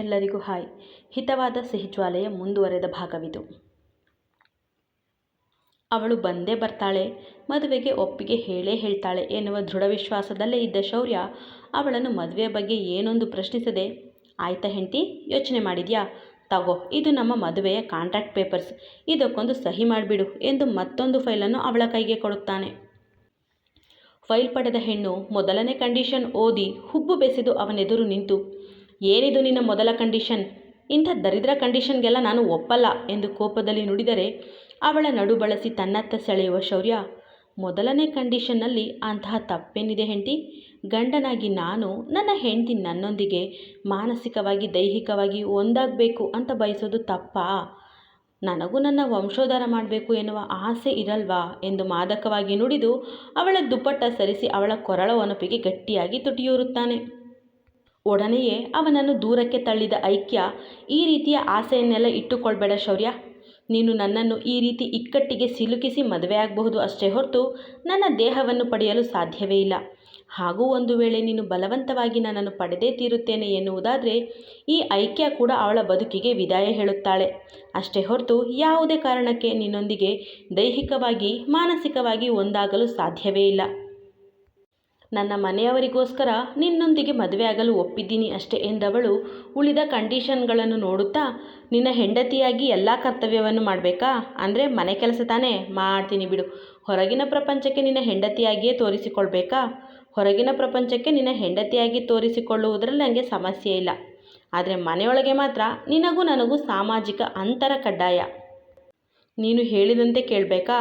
ಎಲ್ಲರಿಗೂ ಹಾಯ್. ಹಿತವಾದ ಸಿಹಿಜ್ವಾಲೆಯ ಮುಂದುವರೆದ ಭಾಗವಿದು. ಅವಳು ಬಂದೇ ಬರ್ತಾಳೆ, ಮದುವೆಗೆ ಒಪ್ಪಿಗೆ ಹೇಳೇ ಹೇಳ್ತಾಳೆ ಎನ್ನುವ ದೃಢ ವಿಶ್ವಾಸದಲ್ಲೇ ಇದ್ದ ಶೌರ್ಯ ಅವಳನ್ನು ಮದುವೆಯ ಬಗ್ಗೆ ಏನೊಂದು ಪ್ರಶ್ನಿಸದೆ, ಆಯ್ತಾ ಹೆಂಡತಿ, ಯೋಚನೆ ಮಾಡಿದ್ಯಾ? ತಗೋ, ಇದು ನಮ್ಮ ಮದುವೆಯ ಕಾಂಟ್ರಾಕ್ಟ್ ಪೇಪರ್ಸ್. ಇದಕ್ಕೊಂದು ಸಹಿ ಮಾಡಿಬಿಡು ಎಂದು ಮತ್ತೊಂದು ಫೈಲನ್ನು ಅವಳ ಕೈಗೆ ಕೊಡುತ್ತಾನೆ. ಫೈಲ್ ಪಡೆದ ಹೆಣ್ಣು ಮೊದಲನೇ ಕಂಡೀಷನ್ ಓದಿ ಹುಬ್ಬು ಬೆಸೆದು ಅವನೆದುರು ನಿಂತು ಏನಿದು ನಿನ್ನ ಮೊದಲ ಕಂಡೀಷನ್? ಇಂಥ ದರಿದ್ರ ಕಂಡೀಷನ್ಗೆಲ್ಲ ನಾನು ಒಪ್ಪಲ್ಲ ಎಂದು ಕೋಪದಲ್ಲಿ ನುಡಿದರೆ ಅವಳ ನಡು ಬಳಸಿ ತನ್ನತ್ತ ಸೆಳೆಯುವ ಶೌರ್ಯ. ಮೊದಲನೇ ಕಂಡೀಷನ್ನಲ್ಲಿ ಅಂತಹ ತಪ್ಪೇನಿದೆ ಹೆಂಡತಿ? ಗಂಡನಾಗಿ ನಾನು ನನ್ನ ಹೆಂಡತಿ ನನ್ನೊಂದಿಗೆ ಮಾನಸಿಕವಾಗಿ, ದೈಹಿಕವಾಗಿ ಒಂದಾಗಬೇಕು ಅಂತ ಬಯಸೋದು ತಪ್ಪಾ? ನನಗೂ ನನ್ನ ವಂಶೋಧಾರ ಮಾಡಬೇಕು ಎನ್ನುವ ಆಸೆ ಇರಲ್ವಾ? ಎಂದು ಮಾದಕವಾಗಿ ನುಡಿದು ಅವಳ ದುಪ್ಪಟ್ಟ ಸರಿಸಿ ಅವಳ ಕೊರಳ ಒನಪಿಗೆ ಗಟ್ಟಿಯಾಗಿ ತುಟಿಯೂರುತ್ತಾನೆ. ಒಡನೆಯೇ ಅವನನ್ನು ದೂರಕ್ಕೆ ತಳ್ಳಿದ ಐಕ್ಯ, ಈ ರೀತಿಯ ಆಸೆಯನ್ನೆಲ್ಲ ಇಟ್ಟುಕೊಳ್ಬೇಡ ಶೌರ್ಯ. ನೀನು ನನ್ನನ್ನು ಈ ರೀತಿ ಇಕ್ಕಟ್ಟಿಗೆ ಸಿಲುಕಿಸಿ ಮದುವೆಯಾಗಬಹುದು ಅಷ್ಟೇ ಹೊರತು ನನ್ನ ದೇಹವನ್ನು ಪಡೆಯಲು ಸಾಧ್ಯವೇ ಇಲ್ಲ. ಹಾಗೂ ಒಂದು ವೇಳೆ ನೀನು ಬಲವಂತವಾಗಿ ನನ್ನನ್ನು ಪಡೆದೇ ತೀರುತ್ತೇನೆ ಎನ್ನುವುದಾದರೆ, ಈ ಐಕ್ಯ ಕೂಡ ಅವಳ ಬದುಕಿಗೆ ವಿದಾಯ ಹೇಳುತ್ತಾಳೆ. ಅಷ್ಟೇ ಹೊರತು ಯಾವುದೇ ಕಾರಣಕ್ಕೆ ನಿನ್ನೊಂದಿಗೆ ದೈಹಿಕವಾಗಿ, ಮಾನಸಿಕವಾಗಿ ಒಂದಾಗಲು ಸಾಧ್ಯವೇ ಇಲ್ಲ. ನನ್ನ ಮನೆಯವರಿಗೋಸ್ಕರ ನಿನ್ನೊಂದಿಗೆ ಮದುವೆ ಆಗಲು ಒಪ್ಪಿದ್ದೀನಿ ಅಷ್ಟೇ ಎಂದವಳು ಉಳಿದ ಕಂಡೀಷನ್ಗಳನ್ನು ನೋಡುತ್ತಾ, ನಿನ್ನ ಹೆಂಡತಿಯಾಗಿ ಎಲ್ಲ ಕರ್ತವ್ಯವನ್ನು ಮಾಡಬೇಕಾ? ಅಂದರೆ ಮನೆ ಕೆಲಸ ತಾನೇ? ಮಾಡ್ತೀನಿ ಬಿಡು. ಹೊರಗಿನ ಪ್ರಪಂಚಕ್ಕೆ ನಿನ್ನ ಹೆಂಡತಿಯಾಗಿಯೇ ತೋರಿಸಿಕೊಳ್ಬೇಕಾ? ಹೊರಗಿನ ಪ್ರಪಂಚಕ್ಕೆ ನಿನ್ನ ಹೆಂಡತಿಯಾಗಿ ತೋರಿಸಿಕೊಳ್ಳುವುದರಲ್ಲಿ ನನಗೆ ಸಮಸ್ಯೆ ಇಲ್ಲ. ಆದರೆ ಮನೆಯೊಳಗೆ ಮಾತ್ರ ನಿನಗೂ ನನಗೂ ಸಾಮಾಜಿಕ ಅಂತರ ಕಡ್ಡಾಯ. ನೀನು ಹೇಳಿದಂತೆ ಕೇಳಬೇಕಾ?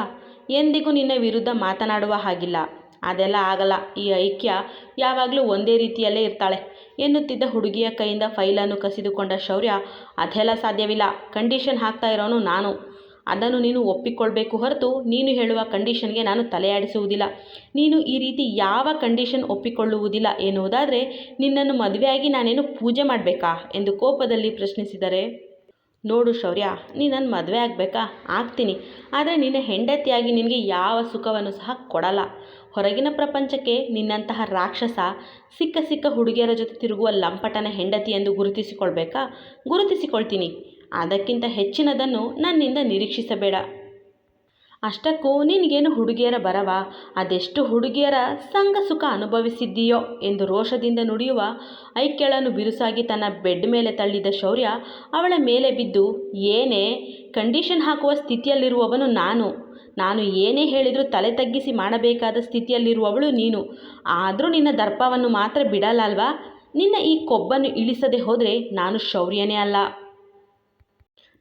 ಎಂದಿಗೂ ನಿನ್ನ ವಿರುದ್ಧ ಮಾತನಾಡುವ ಹಾಗಿಲ್ಲ. ಅದೆಲ್ಲ ಆಗಲ್ಲ. ಈ ಐಕ್ಯ ಯಾವಾಗಲೂ ಒಂದೇ ರೀತಿಯಲ್ಲೇ ಇರ್ತಾಳೆ. ಎನ್ನುತ್ತಿದ್ದ ಹುಡುಗಿಯ ಕೈಯಿಂದ ಫೈಲನ್ನು ಕಸಿದುಕೊಂಡ ಶೌರ್ಯ, ಅದೆಲ್ಲ ಸಾಧ್ಯವಿಲ್ಲ. ಕಂಡೀಷನ್ ಹಾಕ್ತಾ ಇರೋನು ನಾನು. ಅದನ್ನು ನೀನು ಒಪ್ಪಿಕೊಳ್ಬೇಕು ಹೊರತು ನೀನು ಹೇಳುವ ಕಂಡೀಷನ್ಗೆ ನಾನು ತಲೆಯಾಡಿಸುವುದಿಲ್ಲ. ನೀನು ಈ ರೀತಿ ಯಾವ ಕಂಡೀಷನ್ ಒಪ್ಪಿಕೊಳ್ಳುವುದಿಲ್ಲ ಎನ್ನುವುದಾದರೆ ನಿನ್ನನ್ನು ಮದುವೆಯಾಗಿ ನಾನೇನು ಪೂಜೆ ಮಾಡಬೇಕಾ ಎಂದು ಕೋಪದಲ್ಲಿ ಪ್ರಶ್ನಿಸಿದರೆ, ನೋಡು ಶೌರ್ಯ ನೀ ನನ್ನ ಮದುವೆ ಆಗಬೇಕಾ? ಆಗ್ತೀನಿ. ಆದರೆ ನಿನ್ನ ಹೆಂಡತಿಯಾಗಿ ನಿನಗೆ ಯಾವ ಸುಖವನ್ನು ಸಹ ಕೊಡಲ್ಲ. ಹೊರಗಿನ ಪ್ರಪಂಚಕ್ಕೆ ನಿನ್ನಂತಹ ರಾಕ್ಷಸ, ಸಿಕ್ಕ ಸಿಕ್ಕ ಹುಡುಗಿಯರ ಜೊತೆ ತಿರುಗುವ ಲಂಪಟನ ಹೆಂಡತಿ ಎಂದು ಗುರುತಿಸಿಕೊಳ್ಬೇಕಾ? ಗುರುತಿಸಿಕೊಳ್ತೀನಿ. ಅದಕ್ಕಿಂತ ಹೆಚ್ಚಿನದನ್ನು ನನ್ನಿಂದ ನಿರೀಕ್ಷಿಸಬೇಡ. ಅಷ್ಟಕ್ಕೂ ನಿನಗೇನು ಹುಡುಗಿಯರ ಬರವ? ಅದೆಷ್ಟು ಹುಡುಗಿಯರ ಸಂಘ ಸುಖ ಅನುಭವಿಸಿದ್ದೀಯೋ ಎಂದು ರೋಷದಿಂದ ನುಡಿಯುವ ಐಕ್ಯಳನ್ನು ಬಿರುಸಾಗಿ ತನ್ನ ಬೆಡ್ ಮೇಲೆ ತಳ್ಳಿದ ಶೌರ್ಯ ಅವಳ ಮೇಲೆ ಬಿದ್ದು, ಏನೇ, ಕಂಡೀಷನ್ ಹಾಕುವ ಸ್ಥಿತಿಯಲ್ಲಿರುವವನು ನಾನು. ನಾನು ಏನೇ ಹೇಳಿದರೂ ತಲೆ ತಗ್ಗಿಸಿ ಮಾಡಬೇಕಾದ ಸ್ಥಿತಿಯಲ್ಲಿರುವವಳು ನೀನು. ಆದರೂ ನಿನ್ನ ದರ್ಪವನ್ನು ಮಾತ್ರ ಬಿಡಲಲ್ವಾ? ನಿನ್ನ ಈ ಕೊಬ್ಬನ್ನು ಇಳಿಸದೆ ಹೋದರೆ ನಾನು ಶೌರ್ಯನೇ ಅಲ್ಲ.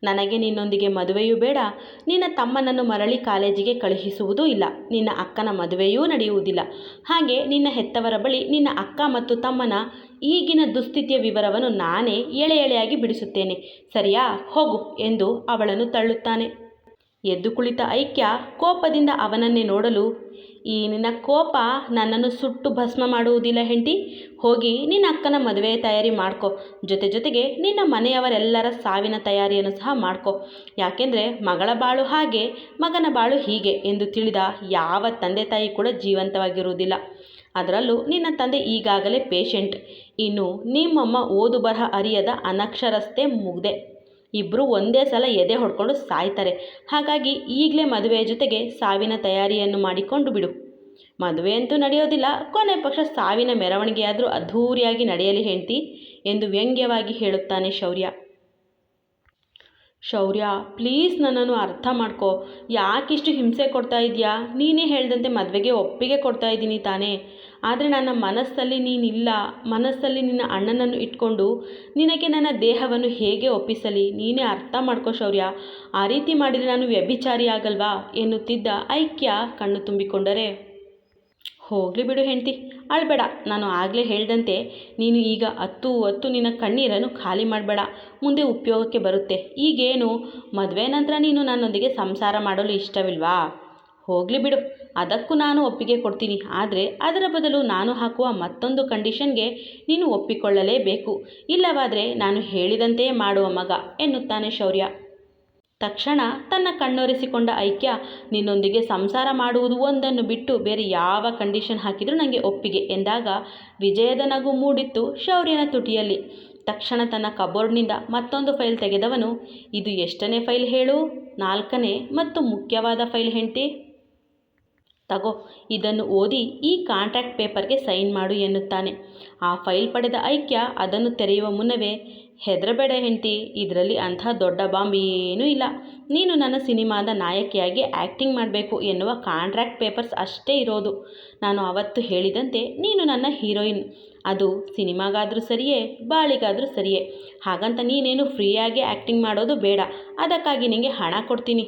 ನನಗೆ ನಿನ್ನೊಂದಿಗೆ ಮದುವೆಯೂ ಬೇಡ. ನಿನ್ನ ತಮ್ಮನನ್ನು ಮರಳಿ ಕಾಲೇಜಿಗೆ ಕಳುಹಿಸುವುದೂ ಇಲ್ಲ. ನಿನ್ನ ಅಕ್ಕನ ಮದುವೆಯೂ ನಡೆಯುವುದಿಲ್ಲ. ಹಾಗೆ ನಿನ್ನ ಹೆತ್ತವರ ಬಳಿ ನಿನ್ನ ಅಕ್ಕ ಮತ್ತು ತಮ್ಮನ ಈಗಿನ ದುಸ್ಥಿತಿಯ ವಿವರವನ್ನು ನಾನೇ ಎಳೆ ಎಳೆಯಾಗಿ ಬಿಡಿಸುತ್ತೇನೆ. ಸರಿಯಾ? ಹೋಗು ಎಂದು ಅವಳನ್ನು ತಳ್ಳುತ್ತಾನೆ. ಎದ್ದು ಕುಳಿತ ಐಕ್ಯ ಕೋಪದಿಂದ ಅವನನ್ನೇ ನೋಡಲು, ಈ ನಿನ್ನ ಕೋಪ ನನ್ನನ್ನು ಸುಟ್ಟು ಭಸ್ಮ ಮಾಡುವುದಿಲ್ಲ ಹೆಂಡಿ ಹೋಗಿ ನಿನ್ನ ಅಕ್ಕನ ಮದುವೆ ತಯಾರಿ ಮಾಡ್ಕೊ. ಜೊತೆ ಜೊತೆಗೆ ನಿನ್ನ ಮನೆಯವರೆಲ್ಲರ ಸಾವಿನ ತಯಾರಿಯನ್ನು ಸಹ ಮಾಡ್ಕೊ. ಯಾಕೆಂದರೆ ಮಗಳ ಬಾಳು ಹಾಗೆ, ಮಗನ ಬಾಳು ಹೀಗೆ ಎಂದು ತಿಳಿದ ಯಾವ ತಂದೆ ತಾಯಿ ಕೂಡ ಜೀವಂತವಾಗಿರುವುದಿಲ್ಲ. ಅದರಲ್ಲೂ ನಿನ್ನ ತಂದೆ ಈಗಾಗಲೇ ಪೇಷಂಟ್. ಇನ್ನು ನಿಮ್ಮಮ್ಮ ಓದು ಬರಹ ಅರಿಯದ ಅನಕ್ಷರಸ್ಥೆ ಮುಗ್ದೆ. ಇಬ್ಬರು ಒಂದೇ ಸಲ ಎದೆ ಹೊಡ್ಕೊಂಡು ಸಾಯ್ತಾರೆ. ಹಾಗಾಗಿ ಈಗಲೇ ಮದುವೆಯ ಜೊತೆಗೆ ಸಾವಿನ ತಯಾರಿಯನ್ನು ಮಾಡಿಕೊಂಡು ಬಿಡು. ಮದುವೆ ಅಂತೂ ನಡೆಯೋದಿಲ್ಲ, ಕೊನೆ ಪಕ್ಷ ಸಾವಿನ ಮೆರವಣಿಗೆಯಾದರೂ ಅದ್ಧೂರಿಯಾಗಿ ನಡೆಯಲಿ ಹೆಂಡ್ತಿ ಎಂದು ವ್ಯಂಗ್ಯವಾಗಿ ಹೇಳುತ್ತಾನೆ ಶೌರ್ಯ. ಶೌರ್ಯ ಪ್ಲೀಸ್ ನನ್ನನ್ನು ಅರ್ಥ ಮಾಡ್ಕೊ. ಯಾಕಿಷ್ಟು ಹಿಂಸೆ ಕೊಡ್ತಾ ಇದೆಯಾ? ನೀನೇ ಹೇಳ್ದಂತೆ ಮದುವೆಗೆ ಒಪ್ಪಿಗೆ ಕೊಡ್ತಾ ಇದ್ದೀನಿ ತಾನೇ. ಆದರೆ ನನ್ನ ಮನಸ್ಸಲ್ಲಿ ನೀನಿಲ್ಲ. ಮನಸ್ಸಲ್ಲಿ ನಿನ್ನ ಅಣ್ಣನನ್ನು ಇಟ್ಕೊಂಡು ನಿನಗೆ ನನ್ನ ದೇಹವನ್ನು ಹೇಗೆ ಒಪ್ಪಿಸಲಿ? ನೀನೇ ಅರ್ಥ ಮಾಡ್ಕೋ ಶೌರ್ಯ. ಆ ರೀತಿ ಮಾಡಿದರೆ ನಾನು ವ್ಯಭಿಚಾರಿ ಆಗಲ್ವಾ ಎನ್ನುತ್ತಿದ್ದ ಐಕ್ಯ ಕಣ್ಣು ತುಂಬಿಕೊಂಡರೆ. ಹೋಗಲಿ ಬಿಡು ಹೆಂಡತಿ. ಅಳಬೇಡ ನಾನು ಆಗಲೇ ಹೇಳಿದಂತೆ ನೀನು ಈಗ ಹತ್ತು ಹೊತ್ತು ನಿನ್ನ ಕಣ್ಣೀರನ್ನು ಖಾಲಿ ಮಾಡಬೇಡ. ಮುಂದೆ ಉಪಯೋಗಕ್ಕೆ ಬರುತ್ತೆ. ಈಗೇನು? ಮದುವೆ ನಂತರ ನೀನು ನನ್ನೊಂದಿಗೆ ಸಂಸಾರ ಮಾಡಲು ಇಷ್ಟವಿಲ್ವಾ? ಹೋಗಲಿ ಬಿಡು. ಅದಕ್ಕೂ ನಾನು ಒಪ್ಪಿಗೆ ಕೊಡ್ತೀನಿ. ಆದರೆ ಅದರ ಬದಲು ನಾನು ಹಾಕುವ ಮತ್ತೊಂದು ಕಂಡೀಷನ್ಗೆ ನೀನು ಒಪ್ಪಿಕೊಳ್ಳಲೇಬೇಕು. ಇಲ್ಲವಾದರೆ ನಾನು ಹೇಳಿದಂತೆಯೇ ಮಾಡುವ ಮಗ, ಎನ್ನುತ್ತಾನೆ ಶೌರ್ಯ. ತಕ್ಷಣ ತನ್ನ ಕಣ್ಣೊರೆಸಿಕೊಂಡ ಐಕ್ಯ, ನಿನ್ನೊಂದಿಗೆ ಸಂಸಾರ ಮಾಡುವುದು ಒಂದನ್ನು ಬಿಟ್ಟು ಬೇರೆ ಯಾವ ಕಂಡೀಷನ್ ಹಾಕಿದರೂ ನನಗೆ ಒಪ್ಪಿಗೆ ಎಂದಾಗ ವಿಜಯದ ನಗು ಮೂಡಿತ್ತು ಶೌರ್ಯನ ತುಟಿಯಲ್ಲಿ. ತಕ್ಷಣ ತನ್ನ ಕಬೋರ್ಡ್ನಿಂದ ಮತ್ತೊಂದು ಫೈಲ್ ತೆಗೆದವನು, ಇದು ಎಷ್ಟನೇ ಫೈಲ್ ಹೇಳು? ನಾಲ್ಕನೇ ಮತ್ತು ಮುಖ್ಯವಾದ ಫೈಲ್ ಹೆಂಡತಿ ತಗೋ, ಇದನ್ನು ಓದಿ ಈ ಕಾಂಟ್ರಾಕ್ಟ್ ಪೇಪರ್ಗೆ ಸೈನ್ ಮಾಡು ಎನ್ನುತ್ತಾನೆ. ಆ ಫೈಲ್ ಪಡೆದ ಐಕ್ಯ ಅದನ್ನು ತೆರೆಯುವ ಮುನ್ನವೇ, ಹೆದರಬೇಡ ಹೆಂಡತಿ, ಇದರಲ್ಲಿ ಅಂಥ ದೊಡ್ಡ ಬಾಂಬ್ ಏನೂ ಇಲ್ಲ. ನೀನು ನನ್ನ ಸಿನಿಮಾದ ನಾಯಕಿಯಾಗಿ ಆ್ಯಕ್ಟಿಂಗ್ ಮಾಡಬೇಕು ಎನ್ನುವ ಕಾಂಟ್ರಾಕ್ಟ್ ಪೇಪರ್ಸ್ ಅಷ್ಟೇ ಇರೋದು. ನಾನು ಅವತ್ತು ಹೇಳಿದಂತೆ ನೀನು ನನ್ನ ಹೀರೋಯಿನ್. ಅದು ಸಿನಿಮಾಗಾದರೂ ಸರಿಯೇ, ಬಾಳಿಗಾದರೂ ಸರಿಯೇ. ಹಾಗಂತ ನೀನೇನು ಫ್ರೀಯಾಗಿ ಆ್ಯಕ್ಟಿಂಗ್ ಮಾಡೋದು ಬೇಡ. ಅದಕ್ಕಾಗಿ ನಿನಗೆ ಹಣ ಕೊಡ್ತೀನಿ.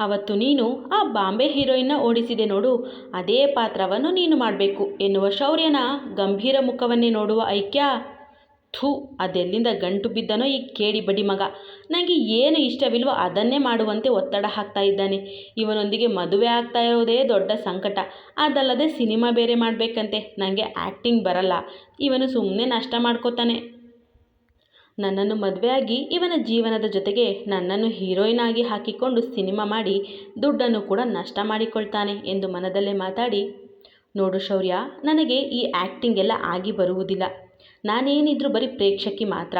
ಅವತ್ತು ನೀನು ಆ ಬಾಂಬೆ ಹೀರೋಯಿನ್ನ ಓಡಿಸಿದೆ ನೋಡು, ಅದೇ ಪಾತ್ರವನ್ನು ನೀನು ಮಾಡಬೇಕು ಎನ್ನುವ ಶೌರ್ಯನ ಗಂಭೀರ ಮುಖವನ್ನೇ ನೋಡುವ ಐಕ್ಯ. ಥೂ, ಅದೆಲ್ಲಿಂದ ಗಂಟು ಬಿದ್ದನೋ ಈ ಕೇಳಿ ಬಡಿ ಮಗ. ನನಗೆ ಏನು ಇಷ್ಟವಿಲ್ವೋ ಅದನ್ನೇ ಮಾಡುವಂತೆ ಒತ್ತಡ ಹಾಕ್ತಾ ಇದ್ದಾನೆ. ಇವನೊಂದಿಗೆ ಮದುವೆ ಆಗ್ತಾ ಇರೋದೇ ದೊಡ್ಡ ಸಂಕಟ. ಅದಲ್ಲದೆ ಸಿನಿಮಾ ಬೇರೆ ಮಾಡಬೇಕಂತೆ. ನನಗೆ ಆ್ಯಕ್ಟಿಂಗ್ ಬರಲ್ಲ. ಇವನು ಸುಮ್ಮನೆ ನಷ್ಟ ಮಾಡ್ಕೋತಾನೆ. ನನ್ನನ್ನು ಮದುವೆಯಾಗಿ ಇವನ ಜೀವನದ ಜೊತೆಗೆ ನನ್ನನ್ನು ಹೀರೋಯಿನ್ ಆಗಿ ಹಾಕಿಕೊಂಡು ಸಿನಿಮಾ ಮಾಡಿ ದುಡ್ಡನ್ನು ಕೂಡ ನಷ್ಟ ಮಾಡಿಕೊಳ್ತಾನೆ ಎಂದು ಮನದಲ್ಲೇ ಮಾತಾಡಿ, ನೋಡು ಶೌರ್ಯ, ನನಗೆ ಈ ಆ್ಯಕ್ಟಿಂಗ್ ಎಲ್ಲ ಆಗಿ ಬರುವುದಿಲ್ಲ. ನಾನೇನಿದ್ರೂ ಬರೀ ಪ್ರೇಕ್ಷಕಿ ಮಾತ್ರ.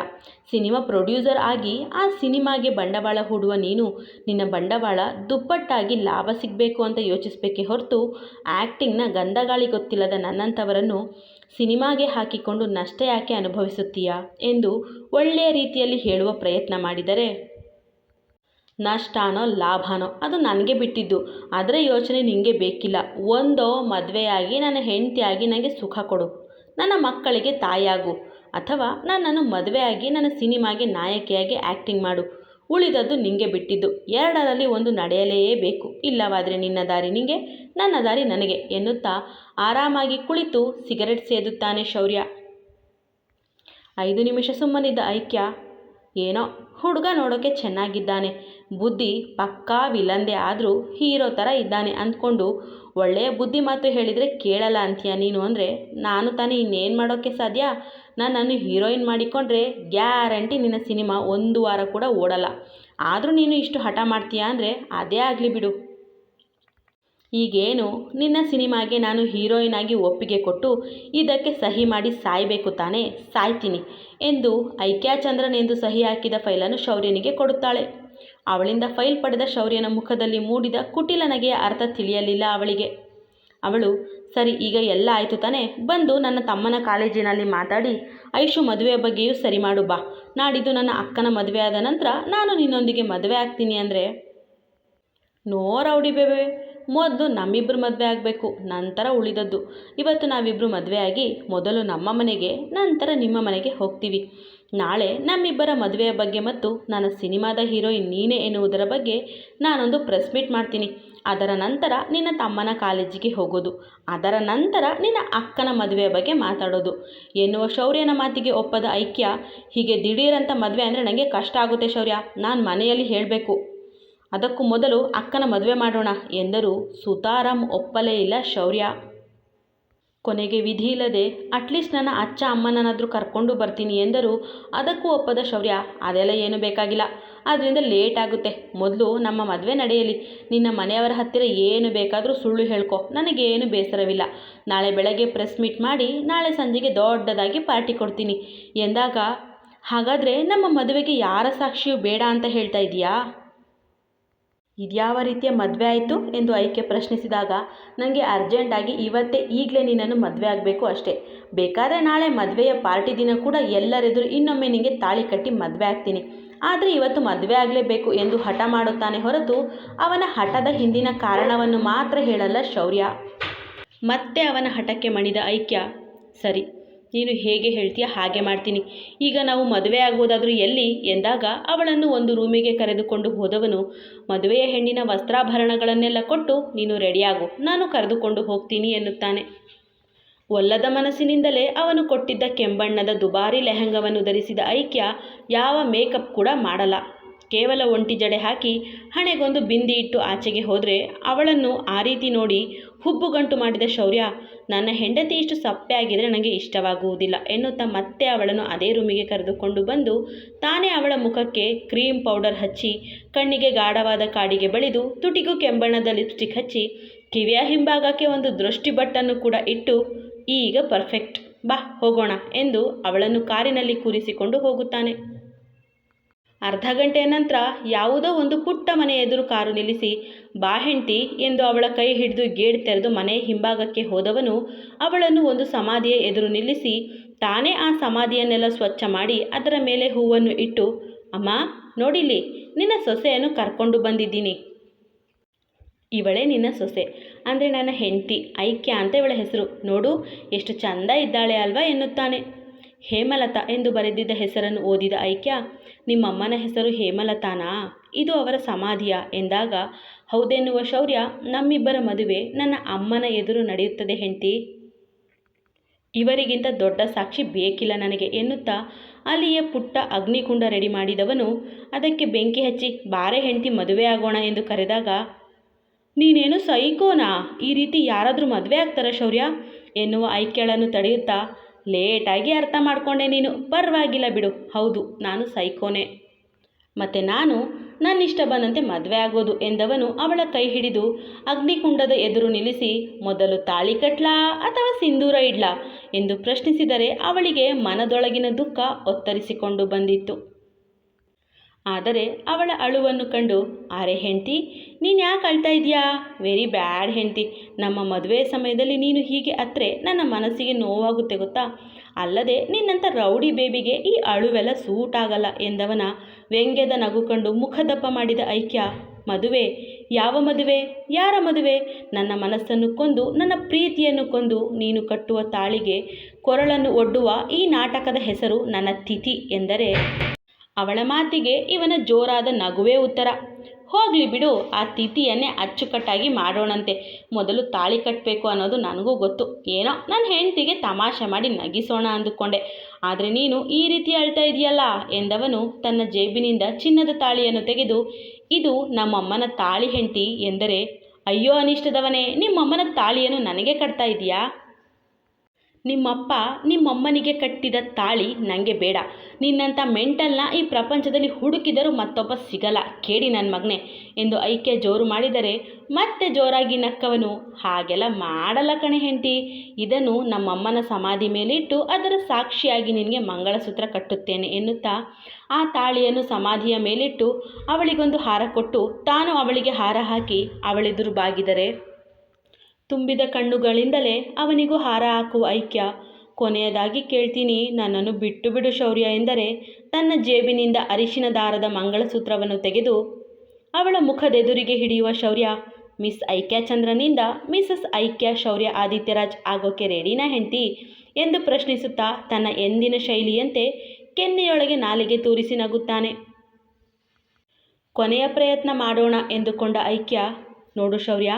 ಸಿನಿಮಾ ಪ್ರೊಡ್ಯೂಸರ್ ಆಗಿ ಆ ಸಿನಿಮಾಗೆ ಬಂಡವಾಳ ಹೂಡುವ ನೀನು, ನಿನ್ನ ಬಂಡವಾಳ ದುಪ್ಪಟ್ಟಾಗಿ ಲಾಭ ಸಿಗಬೇಕು ಅಂತ ಯೋಚಿಸಬೇಕೇ ಹೊರತು ಆ್ಯಕ್ಟಿಂಗ್ನ ಗಂಧಗಾಳಿ ಗೊತ್ತಿಲ್ಲದ ನನ್ನಂಥವರನ್ನು ಸಿನಿಮಾಗೆ ಹಾಕಿಕೊಂಡು ನಷ್ಟ ಯಾಕೆ ಅನುಭವಿಸುತ್ತೀಯಾ ಎಂದು ಒಳ್ಳೆಯ ರೀತಿಯಲ್ಲಿ ಹೇಳುವ ಪ್ರಯತ್ನ ಮಾಡಿದರೆ? ನಷ್ಟಾನೋ ಲಾಭನೋ? ಅದು ನನಗೆ ಬಿಟ್ಟಿದ್ದು. ಅದರ ಯೋಚನೆ ನಿನಗೆ ಬೇಕಿಲ್ಲ. ಒಂದೋ ಮದುವೆಯಾಗಿ ನನ್ನ ಹೆಂಡತಿಯಾಗಿ ನನಗೆ ಸುಖ ಕೊಡು. ನನ್ನ ಮಕ್ಕಳಿಗೆ ತಾಯಿಯಾಗು. ಅಥವಾ ನನ್ನನ್ನು ಮದುವೆಯಾಗಿ ನನ್ನ ಸಿನಿಮಾಗೆ ನಾಯಕಿಯಾಗಿ ಆ್ಯಕ್ಟಿಂಗ್ ಮಾಡು. ಉಳಿದದ್ದು ನಿಂಗೆ ಬಿಟ್ಟಿದ್ದು. ಎರಡರಲ್ಲಿ ಒಂದು ನಡೆಯಲೇಬೇಕು ಇಲ್ಲವಾದರೆ ನಿನ್ನ ದಾರಿ ನಿನಗೆ ನನ್ನ ದಾರಿ ನನಗೆ ಎನ್ನುತ್ತಾ ಆರಾಮಾಗಿ ಕುಳಿತು ಸಿಗರೆಟ್ ಸೇದುತ್ತಾನೆ ಶೌರ್ಯ. ಐದು ನಿಮಿಷ ಸುಮ್ಮನಿದ್ದ ಐಕ್ಯ. ಏನೋ ಹುಡುಗ ನೋಡೋಕ್ಕೆ ಚೆನ್ನಾಗಿದ್ದಾನೆ. ಬುದ್ಧಿ ಪಕ್ಕಾ ವಿಲಂದೆ ಆದರೂ ಹೀರೋ ಥರ ಇದ್ದಾನೆ ಅಂದ್ಕೊಂಡು ಒಳ್ಳೆಯ ಬುದ್ಧಿ ಮಾತು ಹೇಳಿದರೆ ಕೇಳಲ್ಲ ಅಂತೀಯ ನೀನು ಅಂದರೆ, ನಾನು ತಾನೇ ಇನ್ನೇನು ಮಾಡೋಕ್ಕೆ ಸಾಧ್ಯ? ನನ್ನನ್ನು ಹೀರೋಯಿನ್ ಮಾಡಿಕೊಂಡ್ರೆ ಗ್ಯಾರಂಟಿ ನಿನ್ನ ಸಿನಿಮಾ ಒಂದು ವಾರ ಕೂಡ ಓಡಲ್ಲ. ಆದರೂ ನೀನು ಇಷ್ಟು ಹಠ ಮಾಡ್ತೀಯಾ ಅಂದರೆ ಅದೇ ಆಗಲಿ ಬಿಡು. ಈಗೇನು ನಿನ್ನ ಸಿನಿಮಾಗೆ ನಾನು ಹೀರೋಯಿನ್ ಆಗಿ ಒಪ್ಪಿಗೆ ಕೊಟ್ಟು ಇದಕ್ಕೆ ಸಹಿ ಮಾಡಿ ಸಾಯಬೇಕು ತಾನೇ? ಸಾಯ್ತೀನಿ ಎಂದು ಐಕ್ಯಾಚಂದ್ರನ್ ಎಂದು ಸಹಿ ಹಾಕಿದ ಫೈಲನ್ನು ಶೌರ್ಯನಿಗೆ ಕೊಡುತ್ತಾಳೆ. ಅವಳಿಂದ ಫೈಲ್ ಪಡೆದ ಶೌರ್ಯನ ಮುಖದಲ್ಲಿ ಮೂಡಿದ ಕುಟಿಲ ನಗೆಯ ಅರ್ಥ ತಿಳಿಯಲಿಲ್ಲ ಅವಳಿಗೆ. ಅವಳು, ಸರಿ, ಈಗ ಎಲ್ಲ ಆಯಿತು ತಾನೆ? ಬಂದು ನನ್ನ ತಮ್ಮನ ಕಾಲೇಜಿನಲ್ಲಿ ಮಾತಾಡಿ, ಐಶು ಮದುವೆಯ ಬಗ್ಗೆಯೂ ಸರಿ ಮಾಡು ಬಾ. ನಾಡಿದ್ದು ನನ್ನ ಅಕ್ಕನ ಮದುವೆ ಆದ ನಂತರ ನಾನು ನಿನ್ನೊಂದಿಗೆ ಮದುವೆ ಆಗ್ತೀನಿ ಅಂದರೆ? No rowdy baby. ಮೊದಲು ನಮ್ಮಿಬ್ಬರು ಮದುವೆ ಆಗಬೇಕು, ನಂತರ ಉಳಿದದ್ದು. ಇವತ್ತು ನಾವಿಬ್ಬರು ಆಗಿ ಮೊದಲು ನಮ್ಮ ಮನೆಗೆ, ನಂತರ ನಿಮ್ಮ ಮನೆಗೆ ಹೋಗ್ತೀವಿ. ನಾಳೆ ನಮ್ಮಿಬ್ಬರ ಮದುವೆಯ ಬಗ್ಗೆ ಮತ್ತು ನನ್ನ ಸಿನಿಮಾದ ಹೀರೋಯಿನ್ ನೀನೇ ಎನ್ನುವುದರ ಬಗ್ಗೆ ನಾನೊಂದು ಪ್ರೆಸ್ ಮೀಟ್ ಮಾಡ್ತೀನಿ. ಅದರ ನಂತರ ನಿನ್ನ ತಮ್ಮನ ಕಾಲೇಜಿಗೆ ಹೋಗೋದು. ಅದರ ನಂತರ ನಿನ್ನ ಅಕ್ಕನ ಮದುವೆಯ ಬಗ್ಗೆ ಮಾತಾಡೋದು. ಎನ್ನುವ ಶೌರ್ಯನ ಮಾತಿಗೆ ಒಪ್ಪದ ಐಕ್ಯ, ಹೀಗೆ ದಿಢೀರಂತ ಮದುವೆ ಅಂದರೆ ನನಗೆ ಕಷ್ಟ ಆಗುತ್ತೆ ಶೌರ್ಯ. ನಾನು ಮನೆಯಲ್ಲಿ ಹೇಳಬೇಕು. ಅದಕ್ಕೂ ಮೊದಲು ಅಕ್ಕನ ಮದುವೆ ಮಾಡೋಣ ಎಂದರು ಸುತಾರಾಮ್ ಒಪ್ಪಲೇ ಇಲ್ಲ ಶೌರ್ಯ. ಕೊನೆಗೆ ವಿಧಿ ಇಲ್ಲದೆ, ಅಟ್ಲೀಸ್ಟ್ ನನ್ನ ಅಚ್ಚ ಅಮ್ಮನನ್ನಾದರೂ ಕರ್ಕೊಂಡು ಬರ್ತೀನಿ ಎಂದರು. ಅದಕ್ಕೂ ಒಪ್ಪದ ಶೌರ್ಯ, ಅದೆಲ್ಲ ಏನು ಬೇಕಾಗಿಲ್ಲ. ಆದ್ದರಿಂದ ಲೇಟ್ ಆಗುತ್ತೆ. ಮೊದಲು ನಮ್ಮ ಮದುವೆ ನಡೆಯಲಿ. ನಿನ್ನ ಮನೆಯವರ ಹತ್ತಿರ ಏನು ಬೇಕಾದರೂ ಸುಳ್ಳು ಹೇಳ್ಕೊ. ನನಗೇನು ಬೇಸರವಿಲ್ಲ. ನಾಳೆ ಬೆಳಗ್ಗೆ ಪ್ರೆಸ್ ಮೀಟ್ ಮಾಡಿ, ನಾಳೆ ಸಂಜೆಗೆ ದೊಡ್ಡದಾಗಿ ಪಾರ್ಟಿ ಕೊಡ್ತೀನಿ ಎಂದಾಗ, ಹಾಗಾದರೆ ನಮ್ಮ ಮದುವೆಗೆ ಯಾರ ಸಾಕ್ಷಿಯೂ ಬೇಡ ಅಂತ ಹೇಳ್ತಾ ಇದೀಯಾ? ಇದ್ಯಾವ ರೀತಿಯ ಮದುವೆ ಆಯಿತು ಎಂದು ಐಕೆ ಪ್ರಶ್ನಿಸಿದಾಗ ನನಗೆ ಅರ್ಜೆಂಟಾಗಿ ಇವತ್ತೇ ಈಗಲೇ ನಿನ್ನನ್ನು ಮದುವೆ ಆಗಬೇಕು ಅಷ್ಟೇ. ಬೇಕಾದರೆ ನಾಳೆ ಮದುವೆಯ ಪಾರ್ಟಿ ದಿನ ಕೂಡ ಎಲ್ಲರೆದುರು ಇನ್ನೊಮ್ಮೆ ನಿನಗೆ ತಾಳಿ ಕಟ್ಟಿ ಮದುವೆ ಆಗ್ತೀನಿ. ಆದರೆ ಇವತ್ತು ಮದುವೆ ಆಗಲೇಬೇಕು ಎಂದು ಹಠ ಮಾಡುತ್ತಾನೆ ಹೊರತು ಅವನ ಹಠದ ಹಿಂದಿನ ಕಾರಣವನ್ನು ಮಾತ್ರ ಹೇಳಲ್ಲ ಶೌರ್ಯ. ಮತ್ತೆ ಅವನ ಹಠಕ್ಕೆ ಮಣಿದ ಐಕ್ಯ, ಸರಿ ನೀನು ಹೇಗೆ ಹೇಳ್ತೀಯ ಹಾಗೆ ಮಾಡ್ತೀನಿ. ಈಗ ನಾವು ಮದುವೆ ಆಗುವುದಾದರೂ ಎಲ್ಲಿ? ಎಂದಾಗ ಅವಳನ್ನು ಒಂದು ರೂಮಿಗೆ ಕರೆದುಕೊಂಡು ಹೋದವನು, ಮದುವೆಯ ಹೆಣ್ಣಿನ ವಸ್ತ್ರಾಭರಣಗಳನ್ನೆಲ್ಲ ಕೊಟ್ಟು ನೀನು ರೆಡಿಯಾಗು, ನಾನು ಕರೆದುಕೊಂಡು ಹೋಗ್ತೀನಿ ಎನ್ನುತ್ತಾನೆ. ಒಲ್ಲದ ಮನಸ್ಸಿನಿಂದಲೇ ಅವನು ಕೊಟ್ಟಿದ್ದ ಕೆಂಬಣ್ಣದ ದುಬಾರಿ ಲೆಹಂಗವನ್ನು ಧರಿಸಿದ ಐಕ್ಯ ಯಾವ ಮೇಕಪ್ ಕೂಡ ಮಾಡಲ್ಲ. ಕೇವಲ ಒಂಟಿ ಜಡೆ ಹಾಕಿ ಹಣೆಗೊಂದು ಬಿಂದಿ ಇಟ್ಟು ಆಚೆಗೆ ಹೋದರೆ ಅವಳನ್ನು ಆ ರೀತಿ ನೋಡಿ ಹುಬ್ಬುಗಂಟು ಮಾಡಿದ ಶೌರ್ಯ, ನನ್ನ ಹೆಂಡತಿ ಇಷ್ಟು ಸಪ್ಪೆ ಆಗಿದರೆ ನನಗೆ ಇಷ್ಟವಾಗುವುದಿಲ್ಲ ಎನ್ನುತ್ತಾ ಮತ್ತೆ ಅವಳನ್ನು ಅದೇ ರೂಮಿಗೆ ಕರೆದುಕೊಂಡು ಬಂದು ತಾನೇ ಅವಳ ಮುಖಕ್ಕೆ ಕ್ರೀಮ್ ಪೌಡರ್ ಹಚ್ಚಿ, ಕಣ್ಣಿಗೆ ಗಾಢವಾದ ಕಾಡಿಗೆ ಬಳಿದು ತುಟಿಗೂ ಕೆಂಬಣ್ಣದ ಲಿಪ್ಸ್ಟಿಕ್ ಹಚ್ಚಿ, ಕಿವಿಯ ಹಿಂಭಾಗಕ್ಕೆ ಒಂದು ದೃಷ್ಟಿ ಬಟ್ಟನ್ನು ಕೂಡ ಇಟ್ಟು, ಈಗ ಪರ್ಫೆಕ್ಟ್, ಬಾ ಹೋಗೋಣ ಎಂದು ಅವಳನ್ನು ಕಾರಿನಲ್ಲಿ ಕೂರಿಸಿಕೊಂಡು ಹೋಗುತ್ತಾನೆ. ಅರ್ಧ ಗಂಟೆಯ ನಂತರ ಯಾವುದೋ ಒಂದು ಪುಟ್ಟ ಮನೆ ಎದುರು ಕಾರು ನಿಲ್ಲಿಸಿ, ಬಾ ಹೆಂಡ್ತಿ ಎಂದು ಅವಳ ಕೈ ಹಿಡಿದು ಗೇಟ್ ತೆರೆದು ಮನೆ ಹಿಂಭಾಗಕ್ಕೆ ಹೋದವನು ಅವಳನ್ನು ಒಂದು ಸಮಾಧಿಯ ಎದುರು ನಿಲ್ಲಿಸಿ, ತಾನೇ ಆ ಸಮಾಧಿಯನ್ನೆಲ್ಲ ಸ್ವಚ್ಛ ಮಾಡಿ ಅದರ ಮೇಲೆ ಹೂವನ್ನು ಇಟ್ಟು, ಅಮ್ಮ ನೋಡಿಲಿ ನಿನ್ನ ಸೊಸೆಯನ್ನು ಕರ್ಕೊಂಡು ಬಂದಿದ್ದೀನಿ. ಇವಳೇ ನಿನ್ನ ಸೊಸೆ? ಅಂದರೆ ನನ್ನ ಹೆಂಡತಿ, ಐಕ್ಯ ಅಂತ ಇವಳ ಹೆಸರು. ನೋಡು, ಎಷ್ಟು ಚಂದ ಇದ್ದಾಳೆ ಅಲ್ವಾ ಎನ್ನುತ್ತಾನೆ. ಹೇಮಲತಾ ಎಂದು ಬರೆದಿದ್ದ ಹೆಸರನ್ನು ಓದಿದ ಐಕ್ಯ, ನಿಮ್ಮಮ್ಮನ ಹೆಸರು ಹೇಮಲತಾನಾ? ಇದು ಅವರ ಸಮಾಧಿಯ? ಎಂದಾಗ, ಹೌದೆನ್ನುವ ಶೌರ್ಯ, ನಮ್ಮಿಬ್ಬರ ಮದುವೆ ನನ್ನ ಅಮ್ಮನ ಎದುರು ನಡೆಯುತ್ತದೆ ಹೆಂಡತಿ. ಇವರಿಗಿಂತ ದೊಡ್ಡ ಸಾಕ್ಷಿ ಬೇಕಿಲ್ಲ ನನಗೆ ಎನ್ನುತ್ತಾ, ಅಲ್ಲಿಯ ಪುಟ್ಟ ಅಗ್ನಿಕುಂಡ ರೆಡಿ ಮಾಡಿದವನು, ಅದಕ್ಕೆ ಬೆಂಕಿ ಹಚ್ಚಿ ಬಾರೆ ಹೆಂಡತಿ ಮದುವೆ ಆಗೋಣ ಎಂದು ಕರೆದಾಗ, ನೀನೇನು ಸೈಕೋನಾ? ಈ ರೀತಿ ಯಾರಾದರೂ ಮದುವೆ ಆಗ್ತಾರ ಶೌರ್ಯ? ಎನ್ನುವ ಐಕ್ಯಳನ್ನು ತಡೆಯುತ್ತಾ ಲೇಟಾಗಿ ಅರ್ಥ ಮಾಡಿಕೊಂಡೆ ನೀನು. ಪರವಾಗಿಲ್ಲ ಬಿಡು. ಹೌದು, ನಾನು ಸೈಕೋನೆ. ಮತ್ತು ನಾನು ನನ್ನ ಇಷ್ಟ ಬಂದಂತೆ ಮದುವೆ ಆಗೋದು ಎಂದವನು ಅವಳ ಕೈ ಹಿಡಿದು ಅಗ್ನಿಕುಂಡದ ಎದುರು ನಿಲ್ಲಿಸಿ, ಮೊದಲು ತಾಳಿ ಕಟ್ಲಾ ಅಥವಾ ಸಿಂಧೂರ ಇಡ್ಲಾ ಎಂದು ಪ್ರಶ್ನಿಸಿದರೆ ಅವಳಿಗೆ ಮನದೊಳಗಿನ ದುಃಖ ಒತ್ತರಿಸಿಕೊಂಡು ಬಂದಿತ್ತು. ಆದರೆ ಅವಳ ಅಳುವನ್ನು ಕಂಡು, ಅರೆ ಹೆಂಡ್ತಿ, ನೀನು ಯಾಕೆ ಅಳ್ತಾ ಇದೆಯಾ? ವೆರಿ ಬ್ಯಾಡ್ ಹೆಂಡ್ತಿ. ನಮ್ಮ ಮದುವೆ ಸಮಯದಲ್ಲಿ ನೀನು ಹೀಗೆ ಅತ್ತರೆ ನನ್ನ ಮನಸ್ಸಿಗೆ ನೋವಾಗುತ್ತೆ ಗೊತ್ತಾ? ಅಲ್ಲದೆ ನಿನ್ನಂಥ ರೌಡಿ ಬೇಬಿಗೆ ಈ ಅಳುವೆಲ್ಲ ಸೂಟ್ ಆಗಲ್ಲ ಎಂದವನ ವ್ಯಂಗ್ಯದ ನಗು ಕಂಡು ಮುಖದಪ್ಪ ಮಾಡಿದ ಐಕ್ಯ, ಮದುವೆ? ಯಾವ ಮದುವೆ? ಯಾರ ಮದುವೆ? ನನ್ನ ಮನಸ್ಸನ್ನು ಕೊಂದು, ನನ್ನ ಪ್ರೀತಿಯನ್ನು ಕೊಂದು ನೀನು ಕಟ್ಟುವ ತಾಳಿಗೆ ಕೊರಳನ್ನು ಒಡ್ಡುವ ಈ ನಾಟಕದ ಹೆಸರು ನನ್ನ ತಿಥಿ ಎಂದರೆ ಅವಳ ಮಾತಿಗೆ ಇವನ ಜೋರಾದ ನಗುವೇ ಉತ್ತರ. ಹೋಗಲಿ ಬಿಡು, ಆ ತಿಥಿಯನ್ನೇ ಅಚ್ಚುಕಟ್ಟಾಗಿ ಮಾಡೋಣಂತೆ. ಮೊದಲು ತಾಳಿ ಕಟ್ಟಬೇಕು ಅನ್ನೋದು ನನಗೂ ಗೊತ್ತು. ಏನೋ ನನ್ನ ಹೆಂಡತಿಗೆ ತಮಾಷೆ ಮಾಡಿ ನಗಿಸೋಣ ಅಂದುಕೊಂಡೆ. ಆದರೆ ನೀನು ಈ ರೀತಿ ಅಳ್ತಾ ಇದೆಯಲ್ಲ ಎಂದವನು ತನ್ನ ಜೇಬಿನಿಂದ ಚಿನ್ನದ ತಾಳಿಯನ್ನು ತೆಗೆದು, ಇದು ನಮ್ಮಮ್ಮನ ತಾಳಿ ಹೆಂಡತಿ ಎಂದರೆ, ಅಯ್ಯೋ ಅನಿಷ್ಟದವನೇ, ನಿಮ್ಮಮ್ಮನ ತಾಳಿಯನ್ನು ನನಗೆ ಕಟ್ತಾ ಇದೆಯಾ? ನಿಮ್ಮಪ್ಪ ನಿಮ್ಮಮ್ಮನಿಗೆ ಕಟ್ಟಿದ ತಾಳಿ ನನಗೆ ಬೇಡ. ನಿನ್ನಂಥ ಮೆಂಟಲ್ನ ಈ ಪ್ರಪಂಚದಲ್ಲಿ ಹುಡುಕಿದರೂ ಮತ್ತೊಬ್ಬ ಸಿಗಲ್ಲ. ಕೇಳಿ ನನ್ನ ಮಗನೇ ಎಂದು ಐಕೆ ಜೋರು ಮಾಡಿದರೆ ಮತ್ತೆ ಜೋರಾಗಿ ನಕ್ಕವನು. ಹಾಗೆಲ್ಲ ಮಾಡಲ್ಲ ಕಣೆ ಹೆಂಡತಿ. ಇದನ್ನು ನಮ್ಮಮ್ಮನ ಸಮಾಧಿ ಮೇಲಿಟ್ಟು ಅದರ ಸಾಕ್ಷಿಯಾಗಿ ನಿನಗೆ ಮಂಗಳಸೂತ್ರ ಕಟ್ಟುತ್ತೇನೆ ಎನ್ನುತ್ತಾ ಆ ತಾಳಿಯನ್ನು ಸಮಾಧಿಯ ಮೇಲಿಟ್ಟು ಅವಳಿಗೊಂದು ಹಾರ ಕೊಟ್ಟು ತಾನು ಅವಳಿಗೆ ಹಾರ ಹಾಕಿ ಅವಳೆದುರು ಬಾಗಿದರೆ ತುಂಬಿದ ಕಣ್ಣುಗಳಿಂದಲೇ ಅವನಿಗೂ ಹಾರ ಹಾಕುವ ಐಕ್ಯ. ಕೊನೆಯದಾಗಿ ಕೇಳ್ತೀನಿ, ನನ್ನನ್ನು ಬಿಟ್ಟು ಬಿಡು ಶೌರ್ಯ ಎಂದರೆ ತನ್ನ ಜೇಬಿನಿಂದ ಅರಿಶಿನ ದಾರದ ಮಂಗಳಸೂತ್ರವನ್ನು ತೆಗೆದು ಅವಳ ಮುಖದೆದುರಿಗೆ ಹಿಡಿಯುವ ಶೌರ್ಯ. ಮಿಸ್ ಐಕ್ಯ ಚಂದ್ರನಿಂದ ಮಿಸಸ್ ಐಕ್ಯ ಶೌರ್ಯ ಆದಿತ್ಯರಾಜ್ ಆಗೋಕೆ ರೆಡಿನಾ ಹೆಂಡ್ತಿ? ಎಂದು ಪ್ರಶ್ನಿಸುತ್ತಾ ತನ್ನ ಎಂದಿನ ಶೈಲಿಯಂತೆ ಕೆನ್ನೆಯೊಳಗೆ ನಾಲಿಗೆ ತೂರಿಸಿ ನಗುತ್ತಾನೆ. ಕೊನೆಯ ಪ್ರಯತ್ನ ಮಾಡೋಣ ಎಂದುಕೊಂಡ ಐಕ್ಯ, ನೋಡು ಶೌರ್ಯ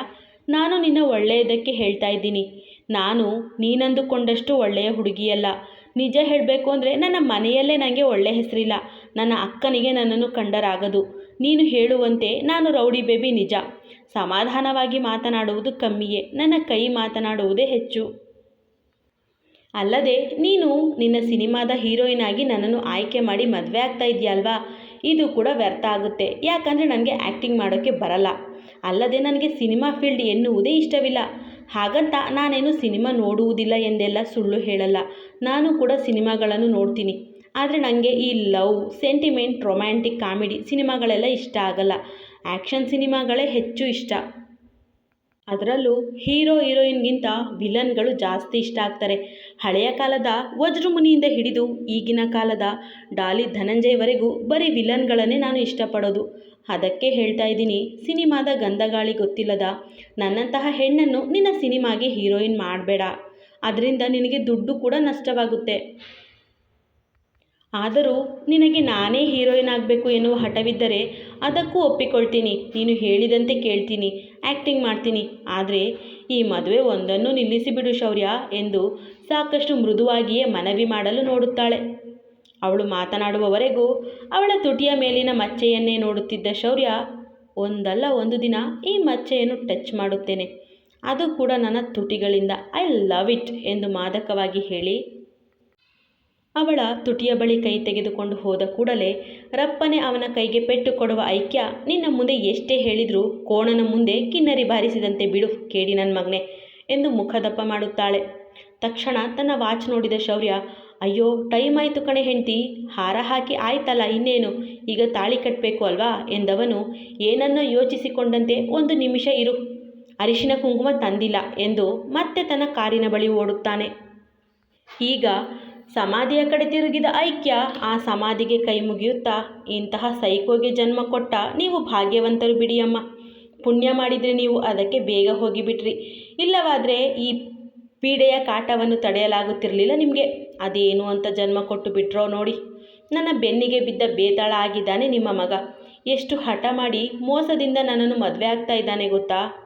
ನಾನು ನಿನ್ನ ಒಳ್ಳೆಯದಕ್ಕೆ ಹೇಳ್ತಾ ಇದ್ದೀನಿ. ನಾನು ನೀನಂದುಕೊಂಡಷ್ಟು ಒಳ್ಳೆಯ ಹುಡುಗಿಯಲ್ಲ. ನಿಜ ಹೇಳಬೇಕು ಅಂದರೆ ನನ್ನ ಮನೆಯಲ್ಲೇ ನನಗೆ ಒಳ್ಳೆಯ ಹೆಸರಿಲ್ಲ. ನನ್ನ ಅಕ್ಕನಿಗೆ ನನ್ನನ್ನು ಕಂಡರಾಗದು. ನೀನು ಹೇಳುವಂತೆ ನಾನು ರೌಡಿ ಬೇಬಿ ನಿಜ. ಸಮಾಧಾನವಾಗಿ ಮಾತನಾಡುವುದು ಕಮ್ಮಿಯೇ. ನನ್ನ ಕೈ ಮಾತನಾಡುವುದೇ ಹೆಚ್ಚು. ಅಲ್ಲದೆ ನೀನು ನಿನ್ನ ಸಿನಿಮಾದ ಹೀರೋಯಿನ್ ಆಗಿ ನನ್ನನ್ನು ಆಯ್ಕೆ ಮಾಡಿ ಮದುವೆ ಆಗ್ತಾ ಇದೆಯಲ್ವಾ? ಇದು ಕೂಡ ವ್ಯರ್ಥ ಆಗುತ್ತೆ. ಯಾಕಂದರೆ ನನಗೆ ಆ್ಯಕ್ಟಿಂಗ್ ಮಾಡೋಕ್ಕೆ ಬರಲ್ಲ. ಅಲ್ಲದೆ ನನಗೆ ಸಿನಿಮಾ ಫೀಲ್ಡ್ ಎನ್ನುವುದೇ ಇಷ್ಟವಿಲ್ಲ. ಹಾಗಂತ ನಾನೇನು ಸಿನಿಮಾ ನೋಡುವುದಿಲ್ಲ ಎಂದೆಲ್ಲ ಸುಳ್ಳು ಹೇಳಲ್ಲ. ನಾನು ಕೂಡ ಸಿನಿಮಾಗಳನ್ನು ನೋಡ್ತೀನಿ. ಆದರೆ ನನಗೆ ಈ ಲವ್ ಸೆಂಟಿಮೆಂಟ್ ರೊಮ್ಯಾಂಟಿಕ್ ಕಾಮಿಡಿ ಸಿನಿಮಾಗಳೆಲ್ಲ ಇಷ್ಟ ಆಗಲ್ಲ. ಆ್ಯಕ್ಷನ್ ಸಿನಿಮಾಗಳೇ ಹೆಚ್ಚು ಇಷ್ಟ. ಅದರಲ್ಲೂ ಹೀರೋ, ಹೀರೋಯಿನ್ಗಿಂತ ವಿಲನ್ಗಳು ಜಾಸ್ತಿ ಇಷ್ಟ ಆಗ್ತಾರೆ. ಹಳೆಯ ಕಾಲದ ವಜ್ರಮುನಿಯಿಂದ ಹಿಡಿದು ಈಗಿನ ಕಾಲದ ಡಾಲಿ ಧನಂಜಯವರೆಗೂ ಬರೀ ವಿಲನ್ಗಳನ್ನೇ ನಾನು ಇಷ್ಟಪಡೋದು. ಅದಕ್ಕೆ ಹೇಳ್ತಾ ಇದ್ದೀನಿ, ಸಿನಿಮಾದ ಗಂಧಗಾಳಿ ಗೊತ್ತಿಲ್ಲದ ನನ್ನಂತಹ ಹೆಣ್ಣನ್ನು ನಿನ್ನ ಸಿನಿಮಾಗೆ ಹೀರೋಯಿನ್ ಮಾಡಬೇಡ. ಅದರಿಂದ ನಿನಗೆ ದುಡ್ಡು ಕೂಡ ನಷ್ಟವಾಗುತ್ತೆ. ಆದರೂ ನಿನಗೆ ನಾನೇ ಹೀರೋಯಿನ್ ಆಗಬೇಕು ಎನ್ನುವ ಹಠವಿದ್ದರೆ ಅದಕ್ಕೂ ಒಪ್ಪಿಕೊಳ್ತೀನಿ. ನೀನು ಹೇಳಿದಂತೆ ಕೇಳ್ತೀನಿ, ಆ್ಯಕ್ಟಿಂಗ್ ಮಾಡ್ತೀನಿ. ಆದರೆ ಈ ಮದುವೆ ಒಂದನ್ನು ನಿಲ್ಲಿಸಿಬಿಡು ಶೌರ್ಯ ಎಂದು ಸಾಕಷ್ಟು ಮೃದುವಾಗಿಯೇ ಮನವಿ ಮಾಡಲು ನೋಡುತ್ತಾಳೆ. ಅವಳು ಮಾತನಾಡುವವರೆಗೂ ಅವಳ ತುಟಿಯ ಮೇಲಿನ ಮಚ್ಚೆಯನ್ನೇ ನೋಡುತ್ತಿದ್ದ ಶೌರ್ಯ, ಒಂದಲ್ಲ ಒಂದು ದಿನ ಈ ಮಚ್ಚೆಯನ್ನು ಟಚ್ ಮಾಡುತ್ತೇನೆ. ಅದು ಕೂಡ ನನ್ನ ತುಟಿಗಳಿಂದ. ಐ ಲವ್ ಇಟ್ ಎಂದು ಮಾದಕವಾಗಿ ಹೇಳಿ ಅವಳ ತುಟಿಯ ಬಳಿ ಕೈ ತೆಗೆದುಕೊಂಡು ಹೋದ ಕೂಡಲೇ, ರಪ್ಪನೆ ಅವನ ಕೈಗೆ ಪೆಟ್ಟು ಕೊಡುವ ಐಕ್ಯ, ನಿನ್ನ ಮುಂದೆ ಎಷ್ಟೇ ಹೇಳಿದರೂ ಕೋಣನ ಮುಂದೆ ಕಿನ್ನರಿ ಬಾರಿಸಿದಂತೆ ಬಿಡು, ಕೇಡಿ ನನ್ನ ಮಗನೆ, ಎಂದು ಮುಖದಪ್ಪ ಮಾಡುತ್ತಾಳೆ. ತಕ್ಷಣ ತನ್ನ ವಾಚ್ ನೋಡಿದ ಶೌರ್ಯ, ಅಯ್ಯೋ, ಟೈಮ್ ಆಯಿತು ಕಣೆ ಹೆಂಡ್ತಿ, ಹಾರ ಹಾಕಿ ಆಯ್ತಲ್ಲ ಇನ್ನೇನು, ಈಗ ತಾಳಿ ಕಟ್ಟಬೇಕು ಅಲ್ವಾ? ಎಂದವನು, ಏನನ್ನೋ ಯೋಚಿಸಿಕೊಂಡಂತೆ ಒಂದು ನಿಮಿಷ ಇರು, ಅರಿಶಿನ ಕುಂಕುಮ ತಂದಿಲ್ಲ, ಎಂದು ಮತ್ತೆ ತನ್ನ ಕಾರಿನ ಬಳಿ ಓಡುತ್ತಾನೆ. ಈಗ ಸಮಾಧಿಯ ಕಡೆ ತಿರುಗಿದ ಐಕ್ಯ ಆ ಸಮಾಧಿಗೆ ಕೈ ಮುಗಿಯುತ್ತಾ, ಇಂತಹ ಸೈಕೋಗೆ ಜನ್ಮ ಕೊಟ್ಟ ನೀವು ಭಾಗ್ಯವಂತರು ಬಿಡಿಯಮ್ಮ. ಪುಣ್ಯ ಮಾಡಿದರೆ ನೀವು ಅದಕ್ಕೆ ಬೇಗ ಹೋಗಿಬಿಟ್ರಿ. ಇಲ್ಲವಾದರೆ ಈ ಪೀಡೆಯ ಕಾಟವನ್ನು ತಡೆಯಲಾಗುತ್ತಿರಲಿಲ್ಲ ನಿಮಗೆ. ಅದೇನು ಅಂತ ಜನ್ಮ ಕೊಟ್ಟು ಬಿಟ್ರೋ ನೋಡಿ. ನನ್ನ ಬೆನ್ನಿಗೆ ಬಿದ್ದ ಬೇತಾಳ ಆಗಿದ್ದಾನೆ ನಿಮ್ಮ ಮಗ. ಎಷ್ಟು ಹಠ ಮಾಡಿ ಮೋಸದಿಂದ ನನ್ನನ್ನು ಮದುವೆ ಆಗ್ತಾ ಇದ್ದಾನೆ ಗೊತ್ತಾ?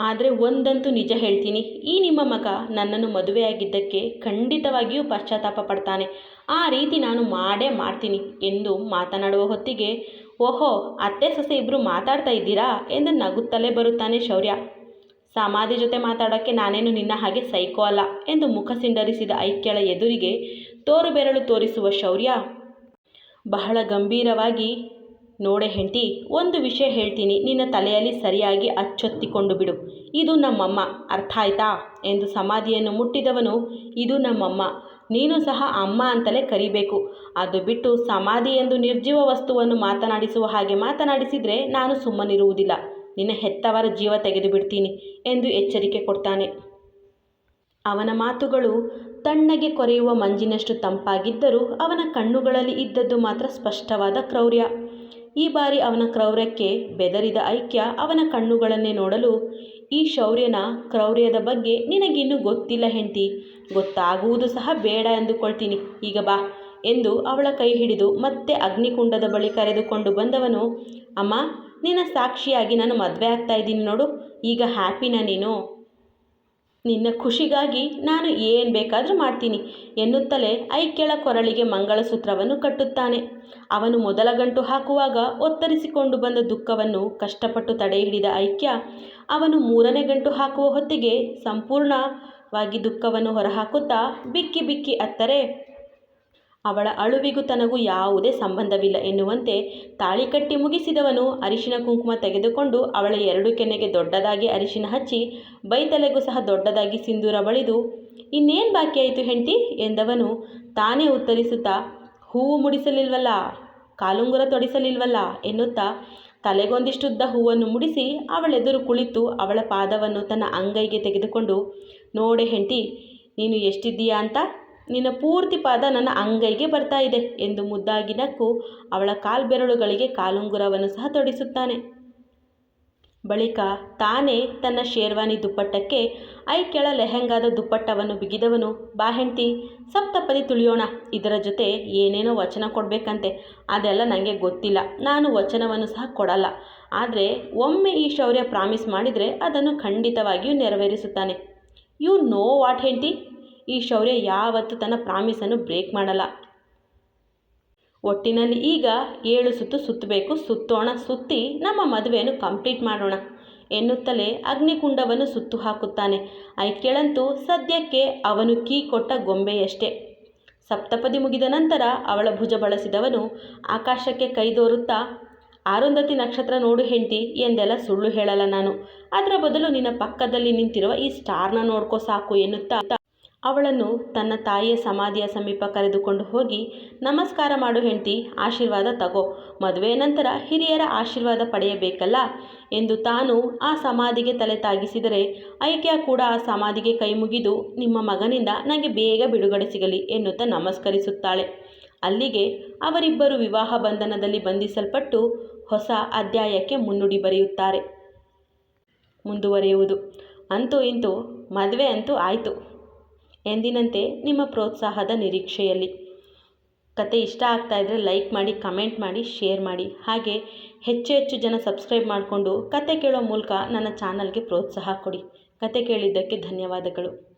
ಆದರೆ ಒಂದಂತೂ ನಿಜ ಹೇಳ್ತೀನಿ, ಈ ನಿಮ್ಮ ಮಗ ನನ್ನನ್ನು ಮದುವೆಯಾಗಿದ್ದಕ್ಕೆ ಖಂಡಿತವಾಗಿಯೂ ಪಶ್ಚಾತ್ತಾಪ ಪಡ್ತಾನೆ. ಆ ರೀತಿ ನಾನು ಮಾಡೇ ಮಾಡ್ತೀನಿ ಎಂದು ಮಾತನಾಡುವ ಹೊತ್ತಿಗೆ, ಓಹೋ, ಅತ್ತೆ ಸೊಸೆ ಇಬ್ಬರು ಮಾತಾಡ್ತಾ ಇದ್ದೀರಾ ಎಂದು ನಗುತ್ತಲೇ ಬರುತ್ತಾನೆ ಶೌರ್ಯ. ಸಮಾಧಿ ಜೊತೆ ಮಾತಾಡೋಕ್ಕೆ ನಾನೇನು ನಿನ್ನ ಹಾಗೆ ಸೈಕೋ ಅಲ್ಲ ಎಂದು ಮುಖ ಸಿಂಡರಿಸಿದ ಐಕ್ಯಳ ಎದುರಿಗೆ ತೋರು ಬೆರಳು ತೋರಿಸುವ ಶೌರ್ಯ. ಬಹಳ ಗಂಭೀರವಾಗಿ ನೋಡೆ ಹೆಂಡತಿ, ಒಂದು ವಿಷಯ ಹೇಳ್ತೀನಿ, ನಿನ್ನ ತಲೆಯಲ್ಲಿ ಸರಿಯಾಗಿ ಅಚ್ಚೊತ್ತಿಕೊಂಡು ಬಿಡು. ಇದು ನಮ್ಮಮ್ಮ, ಅರ್ಥ ಆಯ್ತಾ? ಎಂದು ಸಮಾಧಿಯನ್ನು ಮುಟ್ಟಿದವನು, ಇದು ನಮ್ಮಮ್ಮ. ನೀನು ಸಹ ಅಮ್ಮ ಅಂತಲೇ ಕರಿಬೇಕು. ಅದು ಬಿಟ್ಟು ಸಮಾಧಿ ಎಂದು ನಿರ್ಜೀವ ವಸ್ತುವನ್ನು ಮಾತನಾಡಿಸುವ ಹಾಗೆ ಮಾತನಾಡಿಸಿದರೆ ನಾನು ಸುಮ್ಮನಿರುವುದಿಲ್ಲ. ನಿನ್ನ ಹೆತ್ತವರ ಜೀವ ತೆಗೆದು ಬಿಡ್ತೀನಿ ಎಂದು ಎಚ್ಚರಿಕೆ ಕೊಡ್ತಾನೆ. ಅವನ ಮಾತುಗಳು ತಣ್ಣಗೆ ಕೊರೆಯುವ ಮಂಜಿನಷ್ಟು ತಂಪಾಗಿದ್ದರೂ ಅವನ ಕಣ್ಣುಗಳಲ್ಲಿ ಇದ್ದದ್ದು ಮಾತ್ರ ಸ್ಪಷ್ಟವಾದ ಕ್ರೌರ್ಯ. ಈ ಬಾರಿ ಅವನ ಕ್ರೌರ್ಯಕ್ಕೆ ಬೆದರಿದ ಐಕ್ಯ ಅವನ ಕಣ್ಣುಗಳನ್ನೇ ನೋಡಲು, ಈ ಶೌರ್ಯನ ಕ್ರೌರ್ಯದ ಬಗ್ಗೆ ನಿನಗಿನ್ನೂ ಗೊತ್ತಿಲ್ಲ ಹೆಂಡತಿ. ಗೊತ್ತಾಗುವುದು ಸಹ ಬೇಡ ಎಂದುಕೊಳ್ತೀನಿ. ಈಗ ಬಾ ಎಂದು ಅವಳ ಕೈ ಹಿಡಿದು ಮತ್ತೆ ಅಗ್ನಿಕುಂಡದ ಬಳಿ ಕರೆದುಕೊಂಡು ಬಂದವನು, ಅಮ್ಮ, ನಿನ್ನ ಸಾಕ್ಷಿಯಾಗಿ ನಾನು ಮದುವೆ ಆಗ್ತಾ ಇದ್ದೀನಿ ನೋಡು, ಈಗ ಹ್ಯಾಪಿನಾ ನೀನು? ನಿನ್ನ ಖುಷಿಗಾಗಿ ನಾನು ಏನು ಬೇಕಾದರೂ ಮಾಡ್ತೀನಿ ಎನ್ನುತ್ತಲೇ ಐಕ್ಯಳ ಕೊರಳಿಗೆ ಮಂಗಳಸೂತ್ರವನ್ನು ಕಟ್ಟುತ್ತಾನೆ. ಅವನು ಮೊದಲ ಗಂಟು ಹಾಕುವಾಗ ಒತ್ತರಿಸಿಕೊಂಡು ಬಂದ ದುಃಖವನ್ನು ಕಷ್ಟಪಟ್ಟು ತಡೆ ಹಿಡಿದ ಐಕ್ಯ ಅವನು ಮೂರನೇ ಗಂಟು ಹಾಕುವ ಹೊತ್ತಿಗೆ ಸಂಪೂರ್ಣವಾಗಿ ದುಃಖವನ್ನು ಹೊರಹಾಕುತ್ತಾ ಬಿಕ್ಕಿ ಬಿಕ್ಕಿ ಅತ್ತರೆ ಅವಳ ಅಳುವಿಗೂ ತನಗೂ ಯಾವುದೇ ಸಂಬಂಧವಿಲ್ಲ ಎನ್ನುವಂತೆ ತಾಳಿ ಕಟ್ಟಿ ಮುಗಿಸಿದವನು ಅರಿಶಿನ ಕುಂಕುಮ ತೆಗೆದುಕೊಂಡು ಅವಳ ಎರಡು ಕೆನೆಗೆ ದೊಡ್ಡದಾಗಿ ಅರಿಶಿನ ಹಚ್ಚಿ, ಬೈತಲೆಗೂ ಸಹ ದೊಡ್ಡದಾಗಿ ಸಿಂಧೂರ ಬಳಿದು, ಇನ್ನೇನು ಬಾಕಿ ಆಯಿತು ಹೆಂಡತಿ? ಎಂದವನು ತಾನೇ ಉತ್ತರಿಸುತ್ತಾ ಹೂವು ಮುಡಿಸಲಿಲ್ವಲ್ಲ, ಕಾಲುಂಗುರ ತೊಡಿಸಲಿಲ್ವಲ್ಲ? ಎನ್ನುತ್ತಾ, ತಲೆಗೊಂದಿಷ್ಟುದ್ದ ಹೂವನ್ನು ಮುಡಿಸಿ ಅವಳೆದುರು ಕುಳಿತು ಅವಳ ಪಾದವನ್ನು ತನ್ನ ಅಂಗೈಗೆ ತೆಗೆದುಕೊಂಡು, ನೋಡೆ ಹೆಂಡತಿ, ನೀನು ಎಷ್ಟಿದ್ದೀಯಾ ಅಂತ? ನಿನ್ನ ಪೂರ್ತಿ ಪಾದ ನನ್ನ ಅಂಗೈಗೆ ಬರ್ತಾ ಇದೆ ಎಂದು ಮುದ್ದಾಗಿ ನಕ್ಕು ಅವಳ ಕಾಲ್ಬೆರಳುಗಳಿಗೆ ಕಾಲುಂಗುರವನ್ನು ಸಹ ತೊಡಿಸುತ್ತಾನೆ. ಬಳಿಕ ತಾನೇ ತನ್ನ ಶೇರ್ವಾನಿ ದುಪ್ಪಟ್ಟಕ್ಕೆ ಐಕೆಳ ಲೆಹೆಂಗಾದ ದುಪ್ಪಟ್ಟವನ್ನು ಬಿಗಿದವನು. ಬಾ ಹೆಂಡ್ತಿ, ಸಪ್ತಪದಿ ತುಳಿಯೋಣ, ಇದರ ಜೊತೆ ಏನೇನೋ ವಚನ ಕೊಡಬೇಕಂತೆ. ಅದೆಲ್ಲ ನನಗೆ ಗೊತ್ತಿಲ್ಲ, ನಾನು ವಚನವನ್ನು ಸಹ ಕೊಡಲ್ಲ. ಆದರೆ ಒಮ್ಮೆ ಈ ಶೌರ್ಯ ಪ್ರಾಮಿಸ್ ಮಾಡಿದರೆ ಅದನ್ನು ಖಂಡಿತವಾಗಿಯೂ ನೆರವೇರಿಸುತ್ತಾನೆ. ಯು ನೋ ವಾಟ್ ಹೆಂಡ್ತಿ ಈ ಶೌರ್ಯ ಯಾವತ್ತೂ ತನ್ನ ಪ್ರಾಮಿಸನ್ನು ಬ್ರೇಕ್ ಮಾಡಲ್ಲ. ಒಟ್ಟಿನಲ್ಲಿ ಈಗ ಏಳು ಸುತ್ತು ಸುತ್ತಬೇಕು. ಸುತ್ತೋಣ, ಸುತ್ತಿ ನಮ್ಮ ಮದುವೆಯನ್ನು ಕಂಪ್ಲೀಟ್ ಮಾಡೋಣ ಎನ್ನುತ್ತಲೇ ಅಗ್ನಿಕುಂಡವನ್ನು ಸುತ್ತು ಹಾಕುತ್ತಾನೆ. ಐಕ್ಯಳಂತೂ ಸದ್ಯಕ್ಕೆ ಅವನು ಕೀ ಕೊಟ್ಟ ಗೊಂಬೆಯಷ್ಟೇ. ಸಪ್ತಪದಿ ಮುಗಿದ ನಂತರ ಅವಳ ಭುಜ ಬಳಸಿದವನು ಆಕಾಶಕ್ಕೆ ಕೈದೋರುತ್ತಾ ಆರುಂಧತಿ ನಕ್ಷತ್ರ ನೋಡು ಹೆಂಡತಿ ಎಂದೆಲ್ಲ ಸುಳ್ಳು ಹೇಳಲ್ಲ ನಾನು. ಅದರ ಬದಲು ನಿನ್ನ ಪಕ್ಕದಲ್ಲಿ ನಿಂತಿರುವ ಈ ಸ್ಟಾರ್ನ ನೋಡ್ಕೋ ಸಾಕು ಎನ್ನುತ್ತಾ ಅವಳನ್ನು ತನ್ನ ತಾಯಿಯ ಸಮಾಧಿಯ ಸಮೀಪ ಕರೆದುಕೊಂಡು ಹೋಗಿ, ನಮಸ್ಕಾರ ಮಾಡು ಹೆಂಡತಿ, ಆಶೀರ್ವಾದ ತಗೋ. ಮದುವೆ ನಂತರ ಹಿರಿಯರ ಆಶೀರ್ವಾದ ಪಡೆಯಬೇಕಲ್ಲ? ಎಂದು ತಾನು ಆ ಸಮಾಧಿಗೆ ತಲೆ ತಾಗಿಸಿದರೆ ಐಕ್ಯ ಕೂಡ ಆ ಸಮಾಧಿಗೆ ಕೈ ಮುಗಿದು ನಿಮ್ಮ ಮಗನಿಂದ ನನಗೆ ಬೇಗ ಬಿಡುಗಡೆ ಸಿಗಲಿ ಎನ್ನುತ್ತಾ ನಮಸ್ಕರಿಸುತ್ತಾಳೆ. ಅಲ್ಲಿಗೆ ಅವರಿಬ್ಬರು ವಿವಾಹ ಬಂಧನದಲ್ಲಿ ಬಂಧಿಸಲ್ಪಟ್ಟು ಹೊಸ ಅಧ್ಯಾಯಕ್ಕೆ ಮುನ್ನುಡಿ ಬರೆಯುತ್ತಾರೆ. ಮುಂದುವರಿಯುವುದು. ಅಂತೂ ಇಂತೂ ಮದುವೆ ಅಂತೂ ಆಯಿತು. ಎಂದಿನಂತೆ ನಿಮ್ಮ ಪ್ರೋತ್ಸಾಹದ ನಿರೀಕ್ಷೆಯಲ್ಲಿ. ಕತೆ ಇಷ್ಟ ಆಗ್ತಾ ಇದ್ದರೆ ಲೈಕ್ ಮಾಡಿ, ಕಮೆಂಟ್ ಮಾಡಿ, ಶೇರ್ ಮಾಡಿ. ಹಾಗೆ ಹೆಚ್ಚು ಹೆಚ್ಚು ಜನ ಸಬ್ಸ್ಕ್ರೈಬ್ ಮಾಡಿಕೊಂಡು ಕತೆ ಕೇಳೋ ಮೂಲಕ ನನ್ನ ಚಾನಲ್ಗೆ ಪ್ರೋತ್ಸಾಹ ಕೊಡಿ. ಕತೆ ಕೇಳಿದ್ದಕ್ಕೆ ಧನ್ಯವಾದಗಳು.